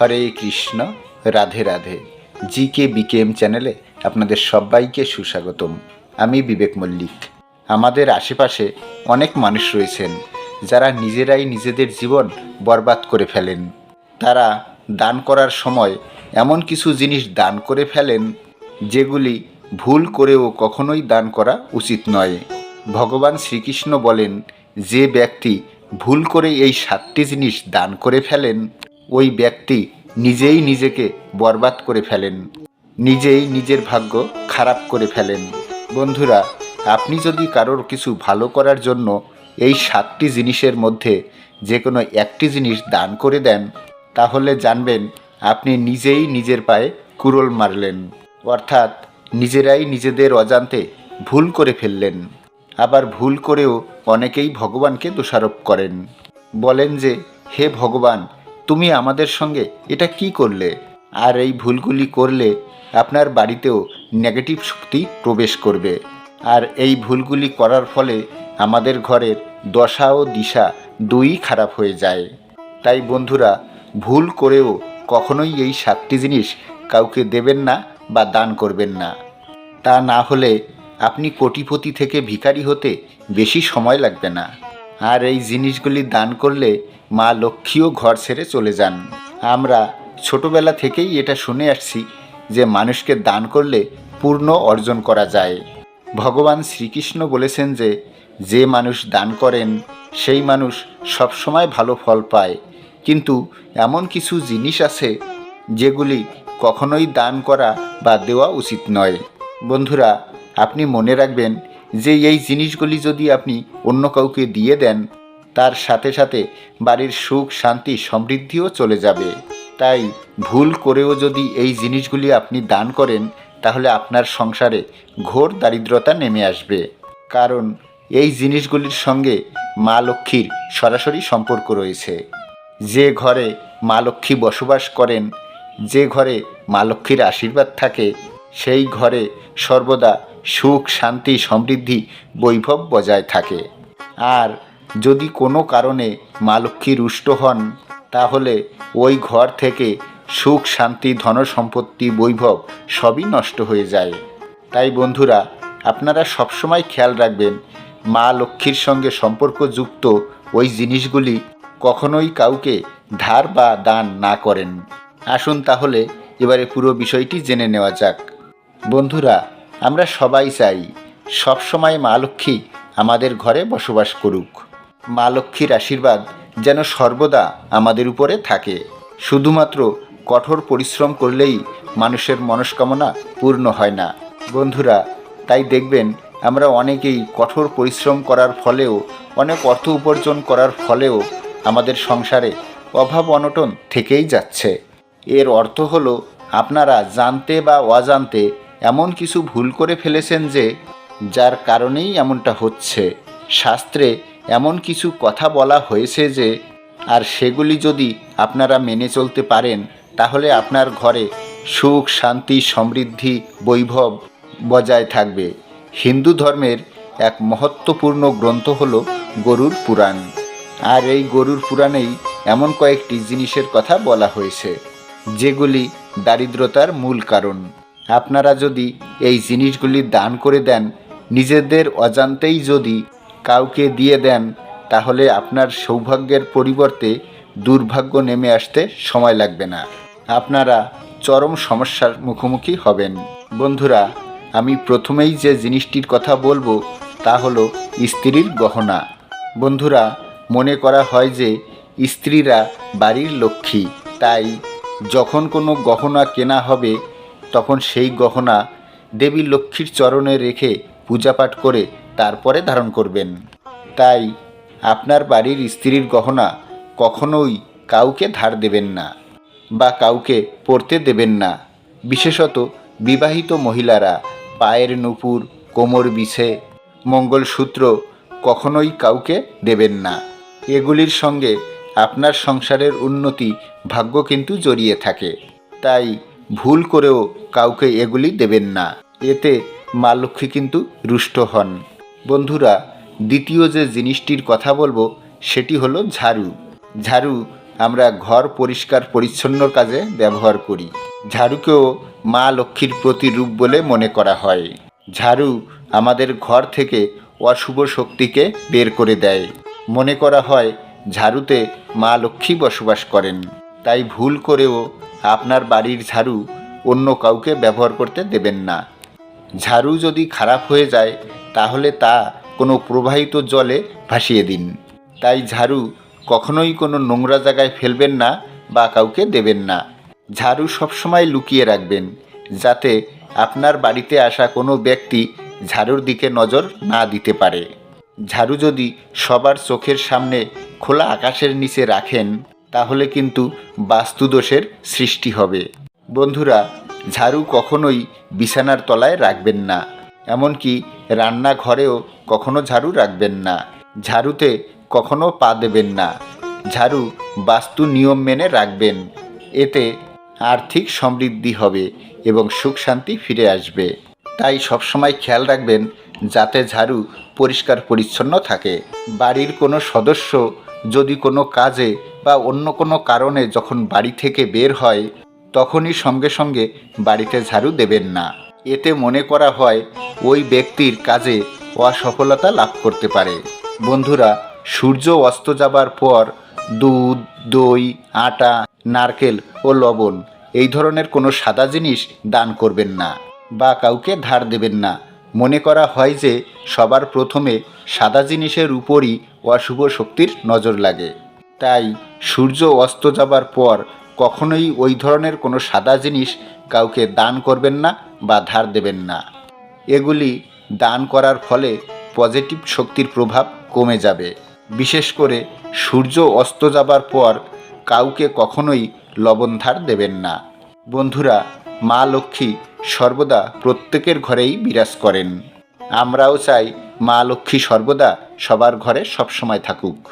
Hare Krishna, Radhe Radhe. G K BKM চ্যানেলে আপনাদের সবাইকে সুস্বাগতম। আমি বিবেক মল্লিক। আমাদের আশেপাশে অনেক মানুষ রয়েছেন যারা নিজেরাই নিজেদের জীবন বরবাদ করে ফেলেন। তারা দান করার সময় এমন কিছু জিনিস দান করে ফেলেন যেগুলি ভুল করেও কখনোই দান করা উচিত নয়। ভগবান শ্রীকৃষ্ণ বলেন, যে ব্যক্তি ভুল করে এই সাতটি জিনিস দান করে ফেলেন ওই ব্যক্তি নিজেই নিজেকে বরবাদ করে ফেলেন। নিজেই নিজের ভাগ্য খারাপ করে ফেলেন। বন্ধুরা, আপনি যদি কারোর কিছু ভালো করার জন্য এই সাতটি জিনিসের মধ্যে যে কোনো একটি জিনিস দান করে দেন, তাহলে জানবেন আপনি নিজেই নিজের পায়ে কুরল মারলেন। অর্থাৎ নিজেরাই নিজেদের অজান্তে ভুল করে ফেললেন। আবার ভুল করেও অনেকেই ভগবানকে দোষারোপ করেন। বলেন যে, হে ভগবান তুমি আমাদের সঙ্গে এটা কি করলে? আর এই ভুলগুলি করলে আপনার বাড়িতেও নেগেটিভ শক্তি প্রবেশ করবে। আর এই ভুলগুলি করার ফলে আমাদের ঘরের দশা ও দিশা দুই খারাপ হয়ে যায়। তাই বন্ধুরা, ভুল করেও কখনোই এই সাতটি জিনিস কাউকে দেবেন না বা দান করবেন না। তা না হলে আপনি কোটিপতি থেকে ভিখারি হতে বেশি সময় লাগবে না। আর এই জিনিসগুলি দান করলে মা লক্ষ্মীও ঘর ছেড়ে চলে যান। আমরা ছোটবেলা থেকেই এটা শুনে আসছি যে মানুষকে দান করলে পূর্ণ অর্জন করা যায়। ভগবান শ্রীকৃষ্ণ বলেছেন যে যে মানুষ দান করেন, সেই মানুষ সবসময় ভালো ফল পায়। কিন্তু এমন কিছু জিনিস আছে যেগুলি কখনোই দান করা বা দেওয়া উচিত নয়। বন্ধুরা, আপনি মনে রাখবেন যে এই জিনিসগুলি যদি আপনি অন্য কাউকে দিয়ে দেন, তার সাথে সাথে বাড়ির সুখ, শান্তি, সমৃদ্ধিও চলে যাবে। তাই ভুল করেও যদি এই জিনিসগুলি আপনি দান করেন, তাহলে আপনার সংসারে ঘোর দারিদ্রতা নেমে আসবে। কারণ এই জিনিসগুলির সঙ্গে মা লক্ষ্মীর সরাসরি সম্পর্ক রয়েছে। যে ঘরে মা লক্ষ্মী বসবাস করেন, যে ঘরে মা লক্ষ্মীর আশীর্বাদ থাকে, সেই ঘরে সর্বদা সুখ, শান্তি, সমৃদ্ধি, বৈভব বজায় থাকে। আর যদি কোনো কারণে মা লক্ষ্মী রুষ্ট হন, তাহলে ওই ঘর থেকে সুখ, শান্তি, ধন সম্পত্তি, বৈভব সবই নষ্ট হয়ে যায়। তাই বন্ধুরা, আপনারা সবসময় খেয়াল রাখবেন, মা লক্ষ্মীর সঙ্গে সম্পর্কযুক্ত ওই জিনিসগুলি কখনোই কাউকে ধার বা দান না করেন। আসুন তাহলে এবারে পুরো বিষয়টি জেনে নেওয়া যাক। বন্ধুরা আমরা সবাই চাই সবসময় মা লক্ষ্মী আমাদের ঘরে বসবাস করুক। মা লক্ষ্মীর আশীর্বাদ যেন সর্বদা আমাদের উপরে থাকে। শুধুমাত্র কঠোর পরিশ্রম করলেই মানুষের মনস্কামনা পূর্ণ হয় না। বন্ধুরা, তাই দেখবেন আমরা অনেকেই কঠোর পরিশ্রম করার ফলেও, অনেক অর্থ উপার্জন করার ফলেও আমাদের সংসারে অভাব অনটন থেকেই যাচ্ছে। এর অর্থ হলো, আপনারা জানতে বা অজান্তে এমন কিছু ভুল করে ফেলেছেন যে, যার কারণেই এমনটা হচ্ছে। শাস্ত্রে এমন কিছু কথা বলা হয়েছে যে, আর সেগুলি যদি আপনারা মেনে চলতে পারেন, তাহলে আপনার ঘরে সুখ, শান্তি, সমৃদ্ধি, বৈভব বজায় থাকবে। হিন্দু ধর্মের এক মহত্বপূর্ণ গ্রন্থ হল গরুর পুরাণ। আর এই গরুর পুরাণেই এমন কয়েকটি জিনিসের কথা বলা হয়েছে, যেগুলি দারিদ্রতার মূল কারণ। আপনারা যদি এই জিনিসগুলি দান করে দেন, নিজেদের অজান্তেই যদি কাউকে দিয়ে দেন, তাহলে আপনার সৌভাগ্যের পরিবর্তে দুর্ভাগ্য নেমে আসতে সময় লাগবে না। আপনারা চরম সমস্যার মুখোমুখি হবেন। বন্ধুরা, আমি প্রথমেই যে জিনিসটির কথা বলব, তা হলো স্ত্রীর গহনা। বন্ধুরা, মনে করা হয় যে স্ত্রীরা বাড়ির লক্ষ্মী, তাই যখন কোনো গহনা কেনা হবে তখন সেই গহনা দেবী লক্ষ্মীর চরণে রেখে পূজাপাঠ করে তারপরে ধারণ করবেন। তাই আপনার বাড়ির স্ত্রীর গহনা কখনোই কাউকে ধার দেবেন না বা কাউকে পরতে দেবেন না। বিশেষত বিবাহিত মহিলারা পায়ের নুপুর, কোমর বিছে, মঙ্গলসূত্র কখনোই কাউকে দেবেন না। এগুলির সঙ্গে আপনার সংসারের উন্নতি ভাগ্য কিন্তু জড়িয়ে থাকে। তাই ভুল করেও কাউকে এগুলি দেবেন না। এতে মা লক্ষ্মী কিন্তু রুষ্ট হন। বন্ধুরা, দ্বিতীয় যে জিনিসটির কথা বলব, সেটি হলো ঝাড়ু। ঝাড়ু আমরা ঘর পরিষ্কার পরিচ্ছন্নর কাজে ব্যবহার করি। ঝাড়ুকেও মা লক্ষ্মীর প্রতিরূপ বলে মনে করা হয়। ঝাড়ু আমাদের ঘর থেকে অশুভ শক্তিকে বের করে দেয়। মনে করা হয়, ঝাড়ুতে মা লক্ষ্মী বসবাস করেন। তাই ভুল করেও আপনার বাড়ির ঝাড়ু অন্য কাউকে ব্যবহার করতে দেবেন না। ঝাড়ু যদি খারাপ হয়ে যায়, তাহলে তা কোনো প্রবাহিত জলে ভাসিয়ে দিন। তাই ঝাড়ু কখনোই কোনো নোংরা জায়গায় ফেলবেন না বা কাউকে দেবেন না। ঝাড়ু সবসময় লুকিয়ে রাখবেন, যাতে আপনার বাড়িতে আসা কোনো ব্যক্তি ঝাড়ুর দিকে নজর না দিতে পারে। ঝাড়ু যদি সবার চোখের সামনে খোলা আকাশের নিচে রাখেন তাহলে কিন্তু বাস্তুদোষের সৃষ্টি হবে। বন্ধুরা, ঝাড়ু কখনোই বিছানার তলায় রাখবেন না, এমনকি রান্নাঘরেও কখনো ঝাড়ু রাখবেন না। ঝাড়ুতে কখনো পা দেবেন না। ঝাড়ু বাস্তু নিয়ম মেনে রাখবেন, এতে আর্থিক সমৃদ্ধি হবে এবং সুখ শান্তি ফিরে আসবে। তাই সবসময় খেয়াল রাখবেন, যাতে ঝাড়ু পরিষ্কার পরিচ্ছন্ন থাকে। বাড়ির কোনো সদস্য যদি কোনো কাজে বা অন্য কোনো কারণে যখন বাড়ি থেকে বের হয়, তখনই সঙ্গে সঙ্গে বাড়িতে ঝাড়ু দেবেন না। এতে মনে করা হয়, ওই ব্যক্তির কাজে অসফলতা লাভ করতে পারে। বন্ধুরা, সূর্য অস্ত যাবার পর দুধ, দই, আটা, নারকেল ও লবণ এই ধরনের কোনো সাদা জিনিস দান করবেন না বা কাউকে ধার দেবেন না। মনে করা হয় যে, সবার প্রথমে সাদা জিনিসের উপরই অশুভ শক্তির নজর লাগে। তাই সূর্য অস্ত যাবার পর কখনোই ওই ধরনের কোনো সাদা জিনিস কাউকে দান করবেন না বা ধার দেবেন না। এগুলি দান করার ফলে পজিটিভ শক্তির প্রভাব কমে যাবে। বিশেষ করে সূর্য অস্ত যাবার পর কাউকে কখনোই লবণ ধার দেবেন না। বন্ধুরা, মা লক্ষ্মী সর্বদা প্রত্যেকের ঘরেই বিরাজ করেন। আমরাও চাই মা লক্ষ্মী সর্বদা সবার ঘরে সবসময় থাকুক।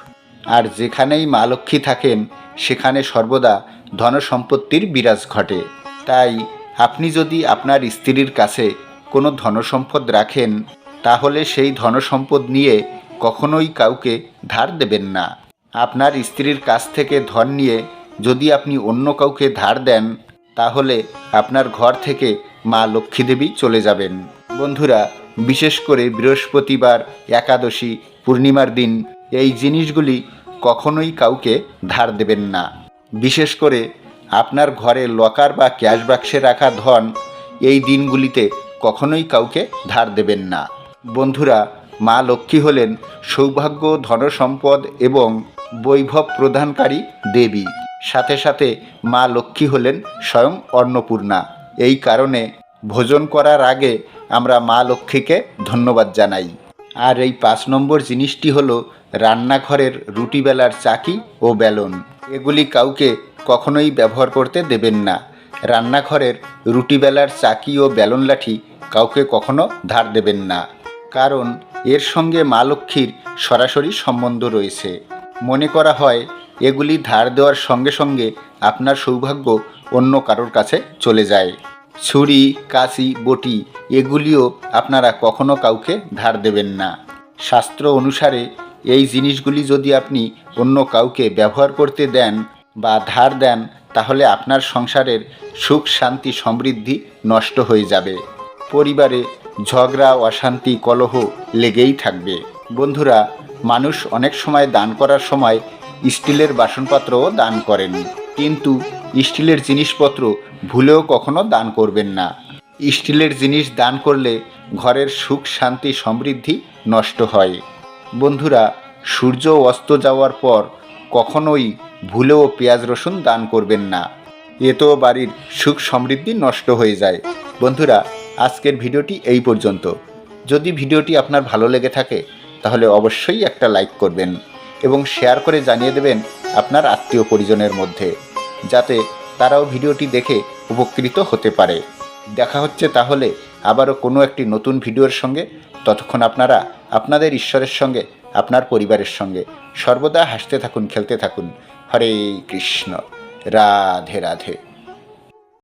আর যেখানেই মা লক্ষ্মী থাকেন, সেখানে সর্বদা ধনসম্পত্তির বিরাজ ঘটে। তাই আপনি যদি আপনার স্ত্রীর কাছে কোনো ধনসম্পদ রাখেন, তাহলে সেই ধনসম্পদ নিয়ে কখনোই কাউকে ধার দেবেন না। আপনার স্ত্রীর কাছ থেকে ধন নিয়ে যদি আপনি অন্য কাউকে ধার দেন, তাহলে আপনার ঘর থেকে মা লক্ষ্মী দেবী চলে যাবেন। বন্ধুরা বিশেষ করে বৃহস্পতিবার, একাদশী, পূর্ণিমার দিন, এই জিনিসগুলি কখনোই কাউকে ধার দেবেন না। বিশেষ করে আপনার ঘরে লকার বা ক্যাশ বাক্সে রাখা ধন, এই দিনগুলিতে কখনোই কাউকে ধার দেবেন না। বন্ধুরা, মা লক্ষ্মী হলেন সৌভাগ্য, ধনসম্পদ এবং বৈভব প্রদানকারী দেবী। সাথে সাথে মা লক্ষ্মী হলেন স্বয়ং অন্নপূর্ণা। এই কারণে ভোজন করার আগে আমরা মা লক্ষ্মীকে ধন্যবাদ জানাই। আর এই পাঁচ নম্বর জিনিসটি হলো রান্নাঘরের রুটি বেলার চাকি ও বেলন। এগুলি কাউকে কখনোই ব্যবহার করতে দেবেন না। রান্নাঘরের রুটি বেলার চাকি ও বেলন লাঠি কাউকে কখনো ধার দেবেন না। কারণ এর সঙ্গে মা লক্ষ্মীর সরাসরি সম্বন্ধ রয়েছে। মনে করা হয়, এগুলি ধার দেওয়ার সঙ্গে সঙ্গে আপনার সৌভাগ্য অন্য কারোর কাছে চলে যায়। ছুরি, কাশি, বটি এগুলিও আপনারা কখনো কাউকে ধার দেবেন না। শাস্ত্র অনুসারে এই জিনিসগুলি যদি আপনি অন্য কাউকে ব্যবহার করতে দেন বা ধার দেন, তাহলে আপনার সংসারের সুখ, শান্তি, সমৃদ্ধি নষ্ট হয়ে যাবে। পরিবারে ঝগড়া, অশান্তি, কলহ লেগেই থাকবে। বন্ধুরা, মানুষ অনেক সময় দান করার সময় স্টিলের বাসনপত্রও দান করেন। কিন্তু স্টিলের জিনিসপত্র ভুলেও কখনো দান করবেন না। স্টিলের জিনিস দান করলে ঘরের সুখ, শান্তি, সমৃদ্ধি নষ্ট হয়। বন্ধুরা, সূর্য অস্ত যাওয়ার পর কখনোই ভুলেও পেঁয়াজ রসুন দান করবেন না। এতেও বাড়ির সুখ, সমৃদ্ধি নষ্ট হয়ে যায়। বন্ধুরা, আজকের ভিডিওটি এই পর্যন্ত। যদি ভিডিওটি আপনার ভালো লেগে থাকে, তাহলে অবশ্যই একটা লাইক করবেন এবং শেয়ার করে জানিয়ে দেবেন আপনার আত্মীয় পরিজনের মধ্যে, যাতে তারাও ভিডিওটি দেখে উপকৃত হতে পারে। দেখা হচ্ছে তাহলে আবারও কোনো একটি নতুন ভিডিওর সঙ্গে। ততক্ষণ আপনারা আপনাদের ঈশ্বরের সঙ্গে, আপনার পরিবারের সঙ্গে সর্বদা হাসতে থাকুন, খেলতে থাকুন। হরে কৃষ্ণ। রাধে রাধে।